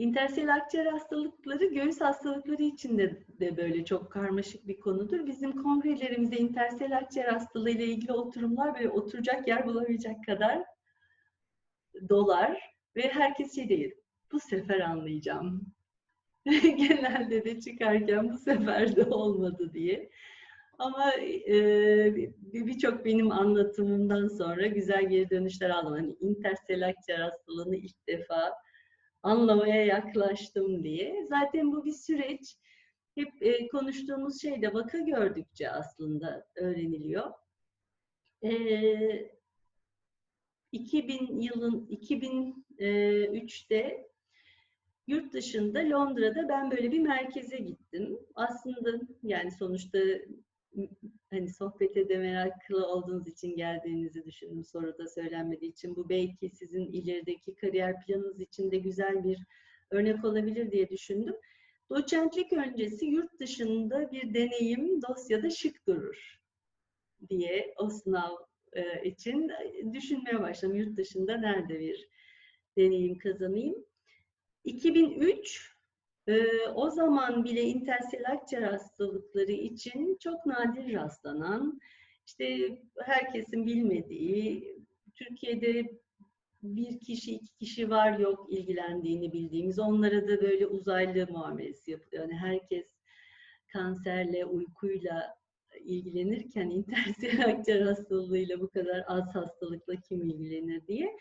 intersel akciğer hastalıkları göğüs hastalıkları için de, de böyle çok karmaşık bir konudur. Bizim kongrelerimizde intersel akciğer hastalığı ile ilgili oturumlar böyle oturacak yer bulamayacak kadar dolar ve herkes şey değil, bu sefer anlayacağım. Genelde de çıkarken bu sefer de olmadı diye. Ama e, birçok benim anlatımımdan sonra güzel geri dönüşler aldım. Hani akciğer hastalığını ilk defa anlamaya yaklaştım diye. Zaten bu bir süreç. Hep e, konuştuğumuz şey de vaka gördükçe aslında öğreniliyor. E, 2000 yılın 2003'te yurt dışında Londra'da ben böyle bir merkeze gittim. Aslında yani sonuçta hani sohbete de meraklı olduğunuz için geldiğinizi düşündüm. Soruda söylenmediği için bu belki sizin ilerideki kariyer planınız için de güzel bir örnek olabilir diye düşündüm. Doçentlik öncesi yurt dışında bir deneyim dosyada şık durur diye o sınav e, için düşünmeye başladım. Yurt dışında nerede bir deneyim kazanayım. 2003 ee, o zaman bile intersel akciğer hastalıkları için çok nadir rastlanan, işte herkesin bilmediği, Türkiye'de bir kişi, iki kişi var yok ilgilendiğini bildiğimiz, onlara da böyle uzaylı muamelesi yapılıyor. Yani herkes kanserle, uykuyla ilgilenirken intersel akciğer hastalığıyla bu kadar az hastalıkla kim ilgilenir diye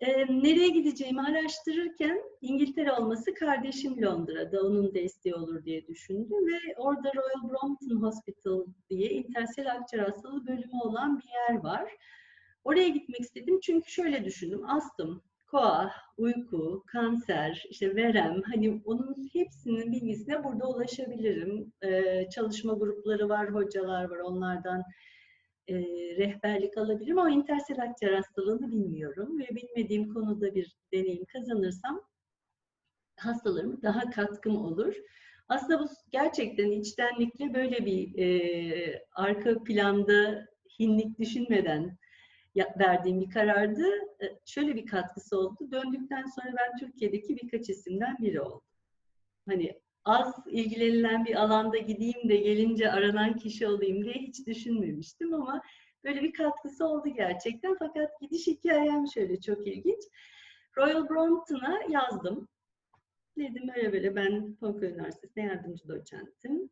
e, nereye gideceğimi araştırırken İngiltere olması kardeşim Londra'da, onun desteği olur diye düşündüm ve orada Royal Brompton Hospital diye intersel akciğer hastalığı bölümü olan bir yer var. Oraya gitmek istedim çünkü şöyle düşündüm, astım, koa, uyku, kanser, işte verem, hani onun hepsinin bilgisine burada ulaşabilirim. Ee, çalışma grupları var, hocalar var, onlardan e, rehberlik alabilirim ama intersel akciğer hastalığını bilmiyorum ve bilmediğim konuda bir deneyim kazanırsam hastalarıma daha katkım olur. Aslında bu gerçekten içtenlikle böyle bir e, arka planda hinlik düşünmeden verdiğim bir karardı. E, şöyle bir katkısı oldu. Döndükten sonra ben Türkiye'deki birkaç isimden biri oldum. Hani az ilgilenilen bir alanda gideyim de gelince aranan kişi olayım diye hiç düşünmemiştim ama böyle bir katkısı oldu gerçekten. Fakat gidiş hikayem şöyle çok ilginç. Royal Brompton'a yazdım. Dedim öyle böyle ben Pamukkale Üniversitesi'nde yardımcı doçentim.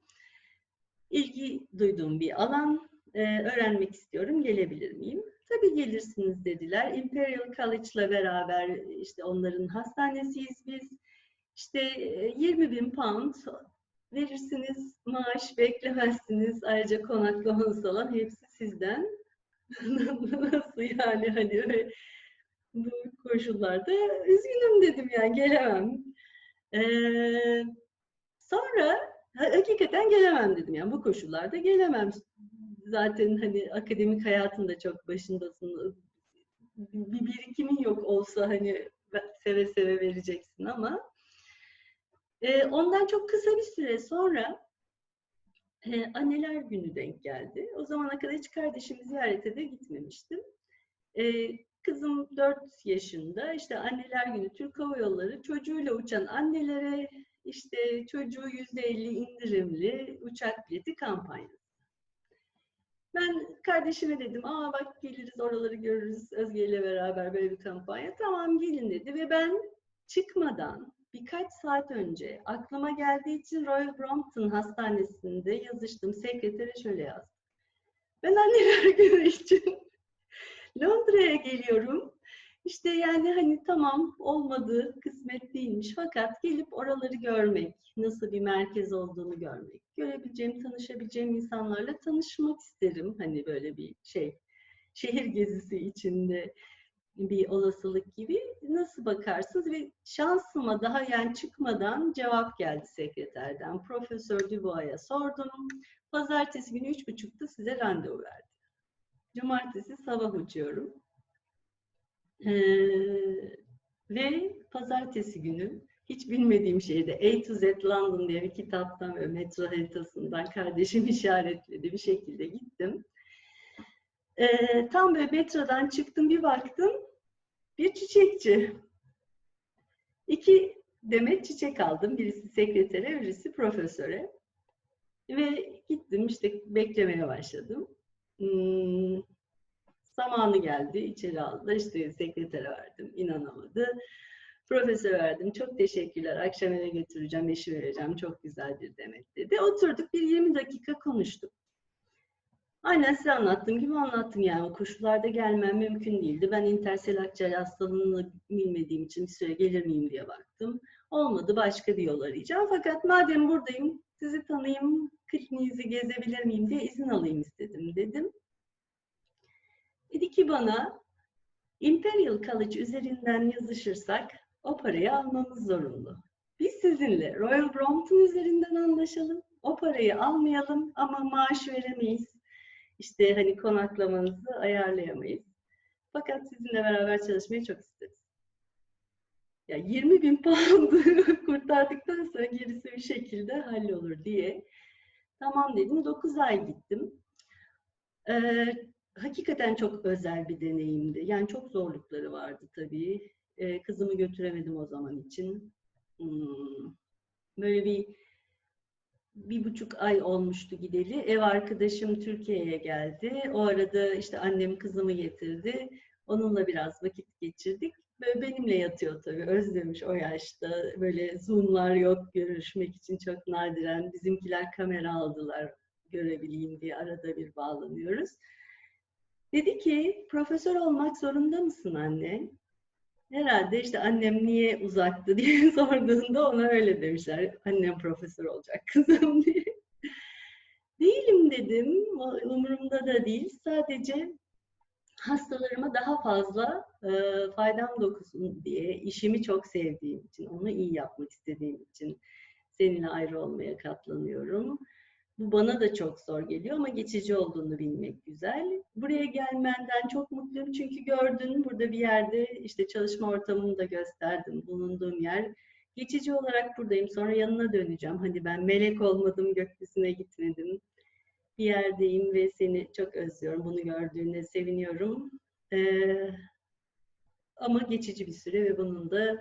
İlgi duyduğum bir alan, e, öğrenmek istiyorum, gelebilir miyim? Tabii gelirsiniz dediler. Imperial College'la beraber işte onların hastanesiyiz biz işte 20 bin pound verirsiniz, maaş beklemezsiniz. Ayrıca konaklamanız falan hepsi sizden. Nasıl yani hani bu koşullarda üzgünüm dedim yani gelemem. Ee, sonra hakikaten gelemem dedim yani bu koşullarda gelemem. Zaten hani akademik hayatında çok başındasın. Bir birikimin yok olsa hani seve seve vereceksin ama e, ondan çok kısa bir süre sonra e, anneler günü denk geldi. O zamana kadar hiç kardeşimi ziyarete de gitmemiştim. E, kızım 4 yaşında işte anneler günü Türk Hava Yolları çocuğuyla uçan annelere işte çocuğu %50 indirimli uçak bileti kampanyası. Ben kardeşime dedim, aa bak geliriz oraları görürüz Özge ile beraber böyle bir kampanya. Tamam gelin dedi ve ben çıkmadan birkaç saat önce aklıma geldiği için Royal Brompton Hastanesi'nde yazıştım. Sekretere şöyle yazdım. Ben anneler günü için Londra'ya geliyorum. İşte yani hani tamam olmadı, kısmet değilmiş fakat gelip oraları görmek, nasıl bir merkez olduğunu görmek, görebileceğim, tanışabileceğim insanlarla tanışmak isterim. Hani böyle bir şey, şehir gezisi içinde bir olasılık gibi nasıl bakarsınız ve şansıma daha yani çıkmadan cevap geldi sekreterden. Profesör Dubois'a sordum. Pazartesi günü üç buçukta size randevu verdi. Cumartesi sabah uçuyorum. Ee, ve pazartesi günü hiç bilmediğim şeyde A to Z London diye bir kitaptan ve metro haritasından kardeşim işaretledi bir şekilde gittim. Ee, tam böyle metrodan çıktım bir baktım bir çiçekçi. İki demet çiçek aldım. Birisi sekretere, birisi profesöre. Ve gittim işte beklemeye başladım. Hmm, zamanı geldi, içeri aldı. İşte sekretere verdim, inanamadı. Profesör verdim, çok teşekkürler, akşam eve götüreceğim, eşi vereceğim, çok güzel bir demet dedi. Oturduk, bir 20 dakika konuştuk. Aynen size anlattığım gibi anlattım yani. O koşullarda gelmem mümkün değildi. Ben intersel akciğer hastalığını bilmediğim için bir süre gelir miyim diye baktım. Olmadı başka bir yol arayacağım. Fakat madem buradayım sizi tanıyayım, kliniğinizi gezebilir miyim diye izin alayım istedim dedim. Dedi ki bana Imperial College üzerinden yazışırsak o parayı almamız zorunlu. Biz sizinle Royal Brompton üzerinden anlaşalım. O parayı almayalım ama maaş veremeyiz. İşte hani konaklamanızı ayarlayamayız. Fakat sizinle beraber çalışmayı çok isteriz. Ya 20 bin pound kurtardıktan sonra gerisi bir şekilde hallolur diye. Tamam dedim. 9 ay gittim. Ee, hakikaten çok özel bir deneyimdi. Yani çok zorlukları vardı tabii. Ee, kızımı götüremedim o zaman için. Hmm. Böyle bir bir buçuk ay olmuştu gideli. Ev arkadaşım Türkiye'ye geldi. O arada işte annem kızımı getirdi. Onunla biraz vakit geçirdik. Böyle benimle yatıyor tabii. Özlemiş o yaşta. Böyle zoomlar yok görüşmek için çok nadiren. Bizimkiler kamera aldılar görebileyim diye arada bir bağlanıyoruz. Dedi ki profesör olmak zorunda mısın anne? Herhalde işte annem niye uzaktı diye sorduğunda ona öyle demişler. Annem profesör olacak kızım diye. Değilim dedim. Umurumda da değil. Sadece hastalarıma daha fazla e, faydam dokusun diye, işimi çok sevdiğim için, onu iyi yapmak istediğim için seninle ayrı olmaya katlanıyorum. Bu bana da çok zor geliyor ama geçici olduğunu bilmek güzel. Buraya gelmenden çok mutluyum çünkü gördün burada bir yerde işte çalışma ortamını da gösterdim. Bulunduğum yer. Geçici olarak buradayım. Sonra yanına döneceğim. Hani ben melek olmadım, gökyüzüne gitmedim. Bir yerdeyim ve seni çok özlüyorum. Bunu gördüğünde seviniyorum. Ee, ama geçici bir süre ve bunun da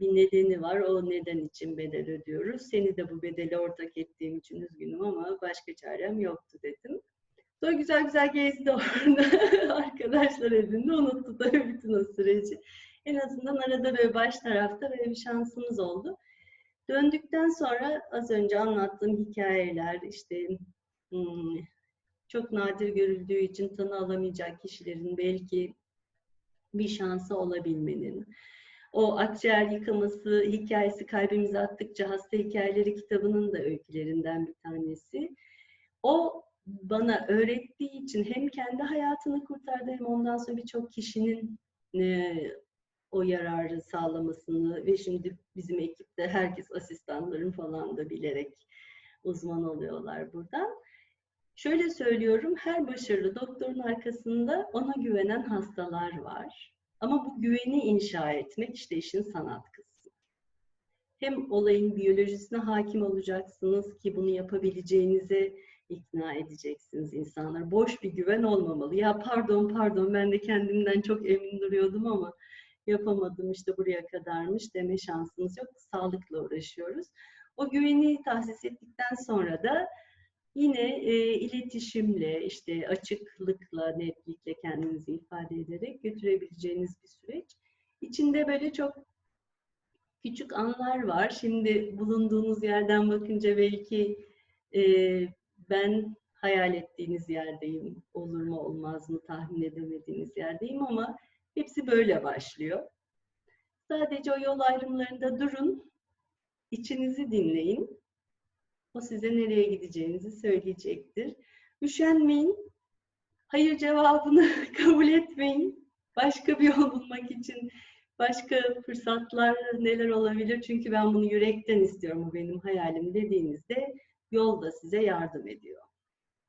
bir nedeni var. O neden için bedel ödüyoruz. Seni de bu bedeli ortak ettiğim için üzgünüm ama başka çarem yoktu dedim. Sonra güzel güzel gezdi orada. Arkadaşlar edindi. Unuttu da bütün o süreci. En azından arada böyle baş tarafta böyle bir şansımız oldu. Döndükten sonra az önce anlattığım hikayeler, işte hmm, çok nadir görüldüğü için tanı alamayacak kişilerin belki bir şansı olabilmenin, o akciğer yıkaması hikayesi kalbimize attıkça hasta hikayeleri kitabının da öykülerinden bir tanesi. O bana öğrettiği için hem kendi hayatını kurtardı hem ondan sonra birçok kişinin e, o yararı sağlamasını ve şimdi bizim ekipte herkes asistanların falan da bilerek uzman oluyorlar buradan. Şöyle söylüyorum, her başarılı doktorun arkasında ona güvenen hastalar var. Ama bu güveni inşa etmek işte işin sanat kısmı. Hem olayın biyolojisine hakim olacaksınız ki bunu yapabileceğinize ikna edeceksiniz insanlar. Boş bir güven olmamalı. Ya pardon pardon ben de kendimden çok emin duruyordum ama yapamadım işte buraya kadarmış deme şansınız yok. Sağlıkla uğraşıyoruz. O güveni tahsis ettikten sonra da Yine e, iletişimle, işte açıklıkla, netlikle kendinizi ifade ederek götürebileceğiniz bir süreç. İçinde böyle çok küçük anlar var. Şimdi bulunduğunuz yerden bakınca belki e, ben hayal ettiğiniz yerdeyim, olur mu olmaz mı tahmin edemediğiniz yerdeyim ama hepsi böyle başlıyor. Sadece o yol ayrımlarında durun, içinizi dinleyin o size nereye gideceğinizi söyleyecektir. Üşenmeyin. Hayır cevabını kabul etmeyin. Başka bir yol bulmak için başka fırsatlar neler olabilir? Çünkü ben bunu yürekten istiyorum. Bu benim hayalim dediğinizde yol da size yardım ediyor.